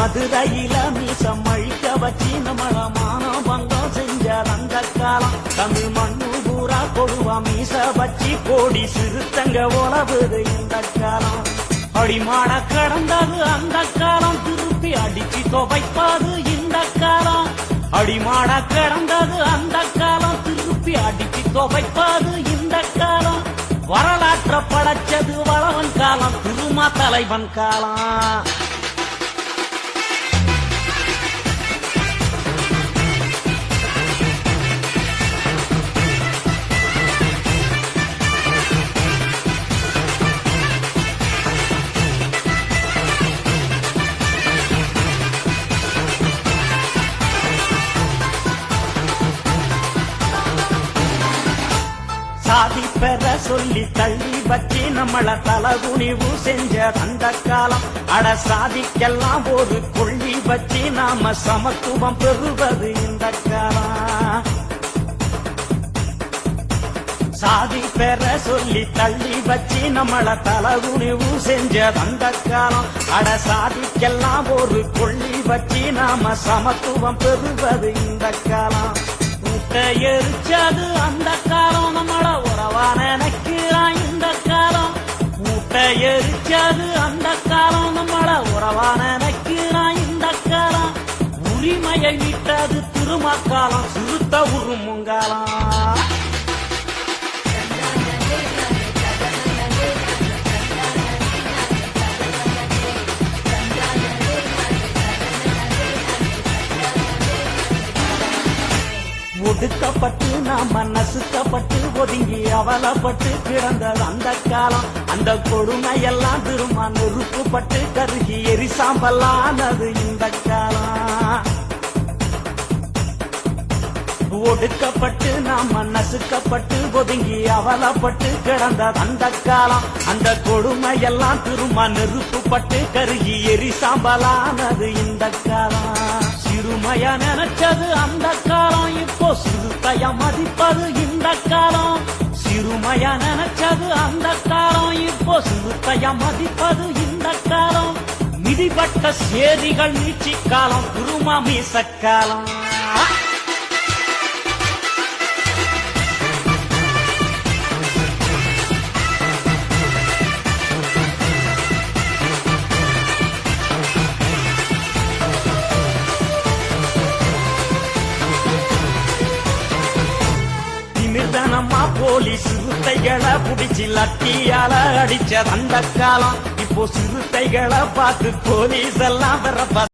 மதுரையில மீசம் அழிக்க வச்சு நம்மள மானம் பங்கம் செஞ்ச அந்த காலம் தமிழ் மண்ணு பூரா கொடுவா மீச வச்சு கோடி சிறுத்தங்க உழவுது இந்த காலம். அடிமாட கடந்தது அந்த காலம் திருப்பி அடிச்சு துவைப்பாது இந்த காலம். அடிமாட கடந்தது அந்த காலம் திருப்பி அடிச்சு துவைப்பாது இந்த காலம். வரலாற்ற படைச்சது வளவன் காலம் திருமா தலைவன் காலம். பெற சொல்லி தள்ளி வச்சு நம்மள தலகுனிவு செஞ்ச அந்த காலம். அட சாதிக்கெல்லாம் ஒரு கொள்ளி வச்சு நாம சமத்துவம் பெறுவது இந்த காலம். சாதி பெற சொல்லி தள்ளி வச்சு நம்மள தலகுனிவு செஞ்ச அந்த காலம். அட சாதிக்கெல்லாம் ஒரு கொள்ளி வச்சு நாம சமத்துவம் பெறுவது இந்த காலம். முட்டை எரிச்சாது அந்த காலம் நம்மள உறவா நினைக்கிறான் இந்த காலம். மூட்டை எரிச்சாது அந்த காலம் நம்மள உறவா நினைக்கிறான் இந்த காலம். உரிமையை விட்டது திருமக்காலம். சுருத்த உருமுங்காலம் ஒடுக்கப்பட்டு நாம மனசுக்கப்பட்டு ஒதுங்கி அவலப்பட்டு கிடந்தது அந்த காலம் அந்த கொடுமையெல்லாம் திரும்ப நெருப்புப்பட்டு கருகி எரிசாம்பலானது இந்த காலம். ஒடுக்கப்பட்டு நாம் நசுக்கப்பட்டு ஒதுங்கி அவலப்பட்டு கிடந்தது அந்த காலம் அந்த கொடுமையெல்லாம் திரும்ப நெருப்புப்பட்டு கருகி எரிசாம்பலானது இந்த காலம். சிறுமையா நினைச்சது அந்த காலம். இப்போ சிறுத்தைய மதிப்பது இந்த காலம். சிறுமையா நினைச்சது அந்த காலம். இப்போ சிறுத்தைய மதிப்பது இந்த காலம். மிதிப்பட்ட சேதிகள் நீச்சி காலம். குருமா மீசக்காலம் திமிர்தனமா சிறுத்தைகளை புடிச்சு லட்டியால அடிச்ச அந்த காலம் இப்போ சிறுத்தைகளை பார்த்து போலீஸ் எல்லாம் வரப்ப